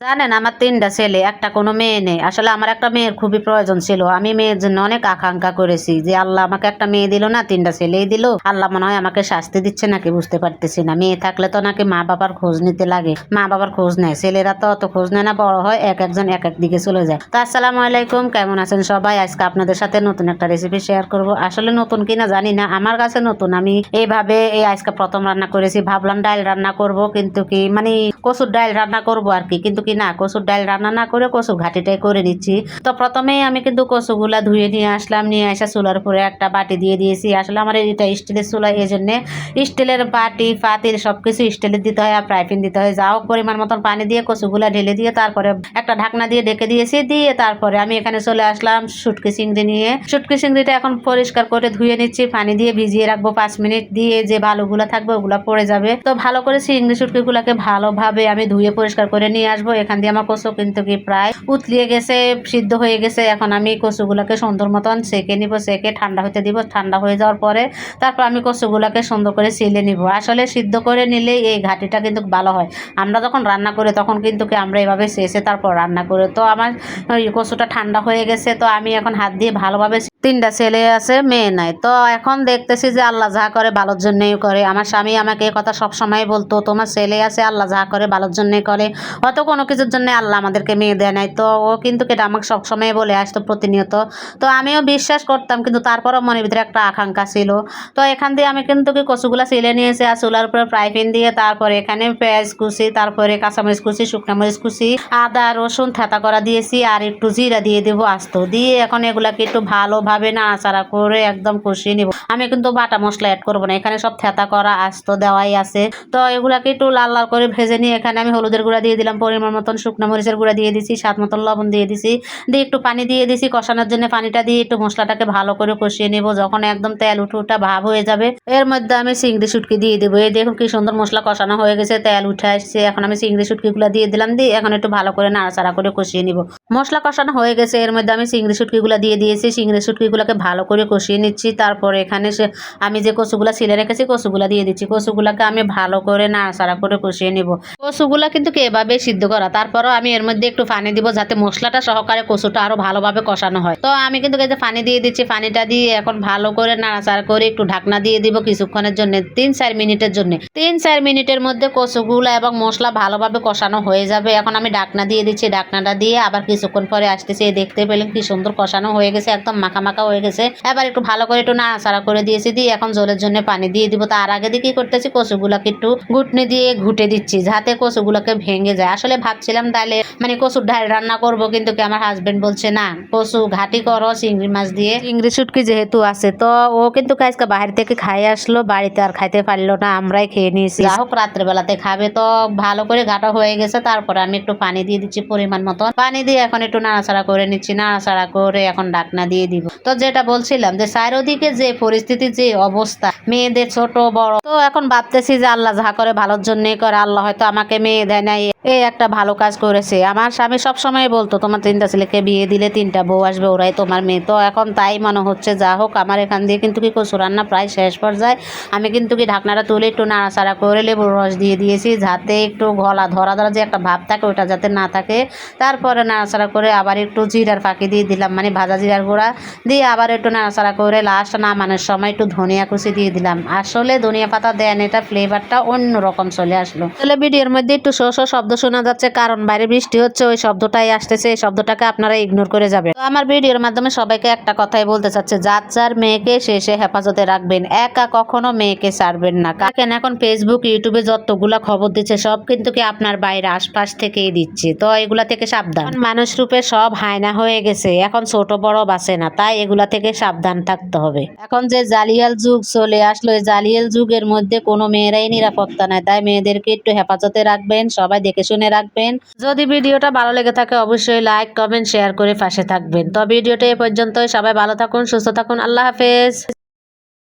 জানেন, আমার তিনটা ছেলে, একটা কোনো মেয়ে নেই। আসলে আমার একটা মেয়ের খুবই প্রয়োজন ছিল। আমি মেয়ের জন্য অনেক আকাঙ্ক্ষা করেছি যে আল্লাহ আমাকে একটা মেয়ে দিল না, তিনটা ছেলেই দিল। আল্লাহ মনে হয় আমাকে শাস্তি দিচ্ছে নাকি বুঝতে পারতেছি না। মেয়ে থাকলে তো নাকি মা বাবার খোঁজ নিতে লাগে। মা বাবার খোঁজ নেয়, ছেলেরা তো অত খোঁজ নেয় না, বড় হয় এক একজন এক এক দিকে চলে যায়। তো আসসালামু আলাইকুম, কেমন আছেন সবাই? আজকে আপনাদের সাথে নতুন একটা রেসিপি শেয়ার করব। আসলে নতুন কিনা জানি না, আমার কাছে নতুন। আমি এইভাবে এই আজকে প্রথম রান্না করেছি। ভাবলাম ডাল রান্না করব, কিন্তু কি মানে কচুর ডাল রান্না করব আর কি। কিন্তু কি না, কচুর ডাল রান্না না করে কচুর ঘাটিটাই করে নিচ্ছি তো প্রথমেই আমি কিন্তু কচুগুলা ধুয়ে নিয়ে আসলাম, নিয়ে এসে চুলার উপরে একটা বাটি দিয়ে দিয়েছি। আসলে আমার এটা স্টিলের চুলা এই জন্যে স্টিলের বাটি, পাতিল সব কিছু স্টিলের দিতে হয় আর ফ্রাইপিন দিতে হয়। যা হোক পরিমাণ মতন পানি দিয়ে কচুগুলা ঢেলে দিয়ে তারপরে একটা ঢাকনা দিয়ে ঢেকে দিয়েছি, দিয়ে তারপরে আমি এখানে চলে আসলাম শুটকি চিংড়ি নিয়ে। শুটকি চিংড়িটা এখন পরিষ্কার করে ধুয়ে নিচ্ছি, পানি দিয়ে ভিজিয়ে রাখব পাঁচ মিনিট, দিয়ে যে ভালোগুলো থাকবে ওগুলো পড়ে যাবে। তো ভালো করে চিংড়ি শুটকিগুলোকে ভালোভাবে আমি ধুয়ে পরিষ্কার করে নিয়ে আসব। এখান দিয়ে আমার কচু কিন্তু কি প্রায় উতলিয়ে গেছে, সিদ্ধ হয়ে গেছে। এখন আমি কচুগুলোকে সুন্দর মতন সেকে নিব, সেকে ঠান্ডা হতে দিব। ঠান্ডা হয়ে যাওয়ার পরে তারপর আমি কচুগুলোকে সুন্দর করে ছিলে নিব। আসলে সিদ্ধ করে নিলে এই ঘাটিটা কিন্তু ভালো হয়। আমরা যখন রান্না করি তখন কিন্তু কি আমরা এভাবে শেষে তারপর রান্না করি। তো আমার কচুটা ঠান্ডা হয়ে গেছে, তো আমি এখন হাত দিয়ে ভালোভাবে তিনটা ছেলে আছে, মেয়ে নাই। তো এখন দেখতেছি যে আল্লাহ যা করে ভালোর জন্যই করে। আমার স্বামী আমাকে এই কথা সব সময় বলতো, তোমার ছেলে আছে, আল্লাহ যা করে ভালোর জন্যই করে। হয়তো কোনো কিছুর জন্য আল্লাহ আমাদেরকে মেয়ে দেয় নাই। তো ও কিন্তু এটা আমাকে সবসময় বলে আসতো প্রতিনিয়ত। তো আমিও বিশ্বাস করতাম, কিন্তু তারপরও মনের ভিতরে একটা আকাঙ্ক্ষা ছিল। তো এখান দিয়ে আমি কিন্তু কি কচুগুলা ছিলে নিয়েছি, আর চুলার উপরে ফ্রাই প্যান দিয়ে তারপরে এখানে পেঁয়াজ কুচি, তারপরে কাঁচামরিচ কুচি, শুকনো মরিচ কুচি, আদা, রসুন, থেতা করা দিয়েছি, আর একটু জিরা দিয়ে দেবো আস্ত। দিয়ে এখন এগুলাকে একটু ভালোভাবে নাড়াচাড়া করে একদম কষিয়ে নিব। আমি কিন্তু বাটা মশলা অ্যাড করব না, এখানে সব থেতা করা, আস্ত দেওয়াই আছে। তো এগুলাকে একটু লাল লাল করে ভেজে নিয়ে এখানে আমি হলুদের গুঁড়া দিয়ে দিলাম, পরিমাণ মতন শুকনো মরিচের গুঁড়া দিয়ে দিছি, স্বাদ মতন লবণ দিয়ে দিছি। দিয়ে একটু পানি দিয়ে দিছি, কষানোর জন্য পানিটা দিয়ে একটু মশলাটাকে ভালো করে কষিয়ে নেব, যখন একদম তেল উঠে উঠা ভাব হয়ে যাবে। এর মধ্যে আমি চিংড়ি শুটকি দিয়ে দেবো। এই দেখুন কি সুন্দর মশলা কষানো হয়ে গেছে, তেল উঠে আসছে। এখন আমি চিংড়ি শুটকিগুলো দিয়ে দিলাম, দিয়ে এখন একটু ভালো করে নাড়াচাড়া করে কষিয়ে নিব। মশলা কষানো হয়ে গেছে, এর মধ্যে আমি চিংড়ি শুটকিগুলো দিয়ে দিয়েছি। চিংড়ি শুটকিগুলোকে ভালো করে কষিয়ে নিচ্ছি। তারপরে এখানে সে আমি যে কচুগুলা ছিলে রেখেছি, কচুগুলা দিয়ে দিচ্ছি। কচুগুলাকে আমি ভালো করে নাড়াচাড়া করে কষিয়ে নিব। কচুগুলা কিন্তু এভাবে সিদ্ধ করা? তারপরও আমি এর মধ্যে একটু পানি দিব যাতে মশলাটা সহকারে কচুটা আরও ভালোভাবে কষানো হয়। তো আমি কিন্তু এই যে পানি দিয়ে দিচ্ছি, পানিটা দিয়ে এখন ভালো করে নাড়াচাড়া করে একটু ঢাকনা দিয়ে দিব কিছুক্ষণের জন্য, তিন চার মিনিটের জন্য। তিন চার মিনিটের মধ্যে কচুগুলা এবং মশলা ভালোভাবে কষানো হয়ে যাবে। এখন আমি ঢাকনা দিয়ে দিচ্ছি। ঢাকনাটা দিয়ে আবার কিছুক্ষণ পরে আসতেছি। দেখতে পেলেন কি সুন্দর কষানো হয়ে গেছে। একদম মাখা মাখা হয়ে গেছে। এবার একটু ভালো করে একটু নাড়াচাড়া করে দিয়েছি দিয়ে এখন জলের জন্য পানি দিয়ে দিব। তার আগে দিয়ে কি করতেছি? কচুগুলাকে একটু ঘুটনি দিয়ে ঘুটে দিচ্ছি যাতে কচুগুলোকে ভেঙে যায়। আসলে ভাবছিলাম ডালে মানে কচুর ডাল রান্না করব, কিন্তু কি আমার হাজবেন্ড বলছে না। কচু ঘাটি করো, চিংড়ি মাছ দিয়ে। চিংড়ি শুটকি যেহেতু আছে, তো ও কিন্তু আজকে বাইরে থেকে খাই আসলো, বাড়িতে আর খাইতে পারল না, আমরাই খেয়ে নিয়েছি। যা হোক, রাত্রেবেলাতে খাবে। তো ভালো করে ঘাটা হয়ে গেছে, তারপরে আমি একটু পানি দিয়ে দিচ্ছি পরিমাণ মতো পানি দিয়ে এখন একটু নাড়াচাড়া করে নিচ্ছি। নাড়াচাড়া করে এখন ডাকনা দিয়ে দিব। তো যেটা বলছিলাম যে চারোদিকে যে পরিস্থিতি, যে অবস্থা, মেয়েদের ছোট, বড়, তো এখন ভাবতেছি যে আল্লাহ যাহা করে ভালোর জন্যই করে, আল্লাহ হয়তো আমাকে মেয়ে দেয় নাই। এই একটা ভালো কাজ করেছে। আমার স্বামী সব সময় বলতো, তোমার তিনটা ছেলেকে বিয়ে দিলে তিনটা বউ আসবে, ওরাই তোমার মেয়ে। তো এখন তাই মনে হচ্ছে, যা হোক, আমার এখান দিয়ে কিন্তু কি কচু রান্না প্রায় শেষ পর্যায়ে। আমি কিন্তু কি ঢাকনাটা তুলে একটু নাড়াচাড়া করে লেবুর রস দিয়ে দিয়েছি, যাতে একটু গলা ধরা ধরা যে একটা ভাব থাকে, ওটা যাতে না থাকে। তারপরে নাড়াচাড়া করে আবার একটু জিরার ফাঁকি দিয়ে দিলাম মানে ভাজা জিরার গুঁড়া দিয়ে আবার একটু নাড়াচাড়া করে লাস্ট নামানোর সময় একটু ধনিয়া কুচি দিয়ে দিলাম। আসলে ধনিয়া পাতা দেন, এটা ফ্লেভারটা অন্য রকম চলে আসলো। তাহলে ভিডিওর মধ্যে একটু শো শো শব্দ শোনা যাচ্ছে, কারণ বাইরে বৃষ্টি হচ্ছে, ওই শব্দটাই আসতেছে, এই শব্দটাকে আপনারা ইগনোর করে যাবেন। তো আমার ভিডিওর মাধ্যমে সবাইকে একটা কথাই বলতে চাচ্ছে, যার যার মেয়েকে শেষে হেফাজতে রাখবেন, একা কখনো মেয়েকে ছাড়বেন না। কাকেন এখন ফেসবুক ইউটিউবে যতগুলা খবর দিচ্ছে, সব কিন্তু কি আপনার বাইরে আশপাশ থেকেই দিচ্ছে, তো এগুলা থেকে সাবধান। মানুষ রূপে সব হায়না হয়ে গেছে, এখন ছোট বড় বাসে না, তাই এগুলা থেকে সাবধান থাকতে হবে। এখন যে জালিয়াল যুগ চলে আসলো জালিয়াল যুগের মধ্যে কোনো মেয়েরাই নিরাপত্তা নাই, তাই মেয়েদেরকে একটু হেফাজতে রাখবেন, সবাই দেখে শুনে রাখবেন। যদি ভিডিওটা ভালো লেগে থাকে, অবশ্যই লাইক কমেন্ট শেয়ার করে পাশে থাকবেন। তো ভিডিওটা এ পর্যন্ত সবাই ভালো থাকুন, সুস্থ থাকুন। আল্লাহ হাফেজ।